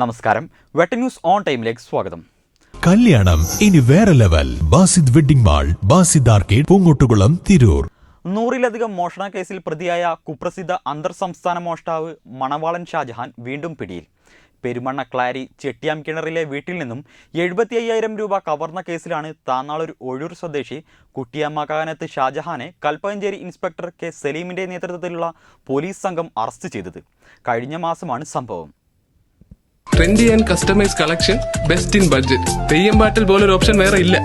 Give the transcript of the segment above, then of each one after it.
നമസ്കാരം. വെട്ട news on ടൈമിലേക്ക് സ്വാഗതം. കല്യാണം ഇനി വേറെ level. Basid wedding mall Basid arcade Poongottukulam Tirur. നൂറിലധികം മോഷണ കേസിൽ പ്രതിയായ കുപ്രസിദ്ധ അന്തർ സംസ്ഥാന മോഷ്ടാവ് മണവാളൻ ഷാജഹാൻ വീണ്ടും പിടിയിൽ. പെരുമണ്ണ ക്ലാരി ചെട്ടിയാം കിണറിലെ വീട്ടിൽ നിന്നും എഴുപത്തി അയ്യായിരം രൂപ കവർന്ന കേസിലാണ് താന്നാളൊരു ഒഴൂർ സ്വദേശി കുട്ടിയമ്മകാനത്ത് ഷാജഹാനെ കൽപ്പഞ്ചേരി ഇൻസ്പെക്ടർ കെ സലീമിന്റെ നേതൃത്വത്തിലുള്ള പോലീസ് സംഘം അറസ്റ്റ് ചെയ്തത്. കഴിഞ്ഞ മാസമാണ് സംഭവം. Trendy and customise collection best in budget Theyyam പാട്ടിൽ പോലൊരു ഓപ്ഷൻ വേറെ ഇല്ല.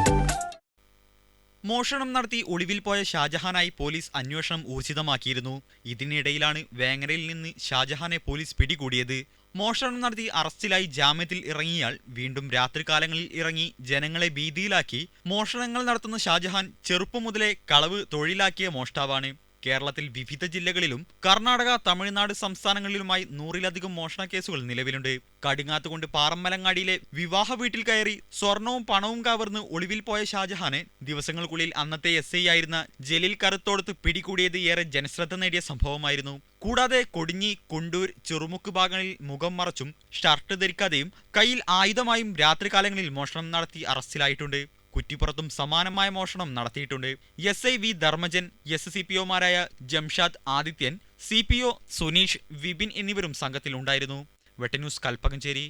മോഷണം നടത്തി ഒളിവിൽ പോയ ഷാജഹാനായി പോലീസ് അന്വേഷണം ഊർജിതമാക്കിയിരുന്നു. ഇതിനിടയിലാണ് വേങ്ങരയിൽ നിന്ന് ഷാജഹാനെ പോലീസ് പിടികൂടിയത്. മോഷണം നടത്തി അറസ്റ്റിലായി ജാമ്യത്തിൽ ഇറങ്ങിയാൽ വീണ്ടും രാത്രികാലങ്ങളിൽ ഇറങ്ങി ജനങ്ങളെ ഭീതിയിലാക്കി. മോഷണങ്ങൾ നടത്തുന്ന ഷാജഹാൻ ചെറുപ്പം മുതലേ കളവ് തൊഴിലാക്കിയ മോഷ്ടാവാണ്. കേരളത്തിൽ വിവിധ ജില്ലകളിലും കർണാടക തമിഴ്നാട് സംസ്ഥാനങ്ങളിലുമായി നൂറിലധികം മോഷണ കേസുകൾ നിലവിലുണ്ട്. കടുങ്ങാത്തുകൊണ്ട് പാറമ്മലങ്ങാടിയിലെ വിവാഹ വീട്ടിൽ കയറി സ്വർണവും പണവും കവർന്ന് ഒളിവിൽ പോയ ഷാജഹാനെ ദിവസങ്ങൾക്കുള്ളിൽ അന്നത്തെ എസ് ഐ ആയിരുന്ന ജലീൽ കറുത്തോടത്ത് പിടികൂടിയത് ഏറെ ജനശ്രദ്ധ നേടിയ സംഭവമായിരുന്നു. കൂടാതെ കൊടിഞ്ഞി കൊണ്ടൂർ ചെറുമുക്ക് ഭാഗങ്ങളിൽ മുഖം മറച്ചും ഷർട്ട് ധരിക്കാതെയും കയ്യിൽ ആയുധമായും രാത്രികാലങ്ങളിൽ മോഷണം നടത്തി അറസ്റ്റിലായിട്ടുണ്ട്. കുറ്റിപ്പുറത്തും സമാനമായ മോഷണം നടത്തിയിട്ടുണ്ട്. S I V Dharmajan S C P ഒമാരായ Jamshad Adithyan C P O Suneesh Vipin എന്നിവരും സംഘത്തിലുണ്ടായിരുന്നു. വെട്ടന്യൂസ് കൽപ്പകഞ്ചേരി.